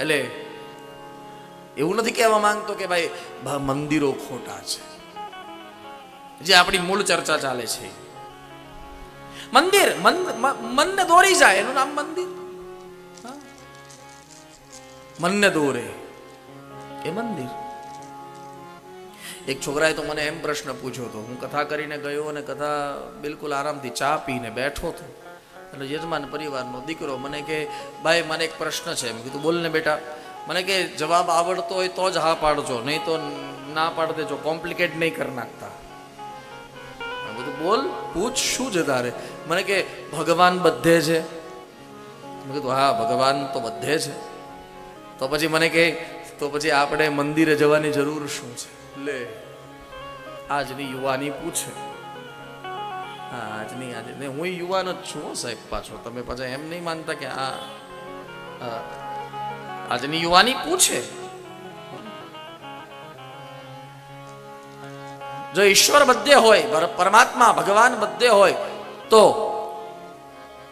એટલે એવું નથી કહેવા માંગતો કે ભાઈ મંદિરો ખોટા છે. જે આપણી મૂળ ચર્ચા ચાલે છે. મંદિર મન મનને દોરી જાય, એનું નામ મંદિર. મનને દોરે, એ મંદિર. એક છોકરાએ તો મને એમ પ્રશ્ન પૂછ્યો હતો, હું કથા કરીને ગયો અને કથા બિલકુલ આરામથી ચા પીને બેઠો હતો. એટલે યજમાન પરિવારનો દીકરો મને કે, ભાઈ, મને એક પ્રશ્ન છે. મેં કીધું, બોલ ને બેટા. મને કે, જવાબ આવડતો હોય તો જ હા પાડજો, નહીં તો ના પાડ દેજો, કોમ્પ્લિકેટ નહીં કરી નાખતા. મેં કીધું, બોલ, પૂછ, શું છે તારે? મને કે, ભગવાન બધે છે. મેં કીધું, હા, ભગવાન તો બધે છે. તો પછી મને કે, તો પછી આપણે મંદિરે જવાની જરૂર શું છે? લે, આજની યુવાની પૂછે. હા આજની આજે. ને હું યુવાન જ છું સાહેબ પાછો. તમે પાછા એમ નહીં માનતા કે આ આજની યુવાની પૂછે. જો ઈશ્વર બધે હોય પરમાત્મા, ભગવાન બધે હોય, તો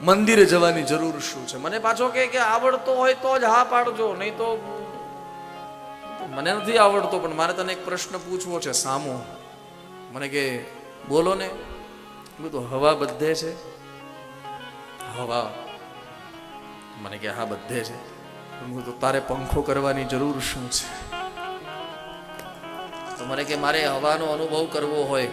મંદિરે જવાની જરૂર શું છે? મને પાછો કે કે આવડતો હોય તો જ હા પાડજો, નહીં તો મને નથી આવડતો, પણ મારે તને એક પ્રશ્ન પૂછવો છે સામો. મને કે, બોલો ને. કીધું, હવા બધે છે? હવા? મને કે, હા, બધે છે. હું તો તારે પંખો કરવાની જરૂર શું છે? તો મને કે, મારે હવાનો અનુભવ કરવો હોય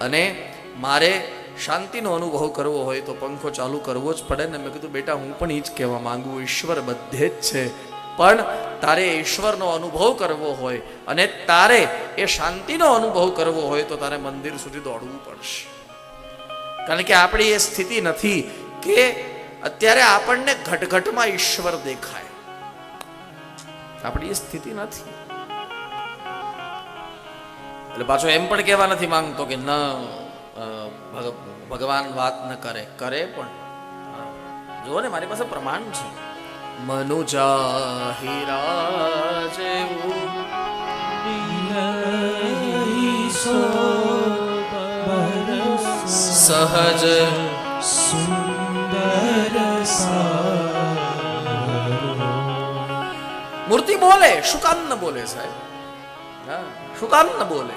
અને મારે શાંતિનો અનુભવ કરવો હોય તો પંખો ચાલુ કરવો જ પડે. ને મેં કીધું, બેટા, હું પણ એ જ કહેવા માંગુ, ઈશ્વર બધે જ છે. પણ તારે ઈશ્વરનો અનુભવ કરવો હોય અને તારે એ શાંતિનો અનુભવ કરવો હોય તો તારે મંદિર સુધી દોડવું પડશે. કારણ કે આપણી એ સ્થિતિ નથી કે અત્યારે આપણને ઘટઘટમાં ઈશ્વર દેખાય. આપણી એ સ્થિતિ નથી. એટલે પાછો એમ પણ કહેવા નથી માંગતો કે ન ભગવાન વાત ન કરે. કરે પણ. જુઓ ને, મારી પાસે પ્રમાણ છે. મનુજા જેવું સહજ મૂર્તિ બોલે શું કામ ન બોલે સાહેબ હા શું કામ ન બોલે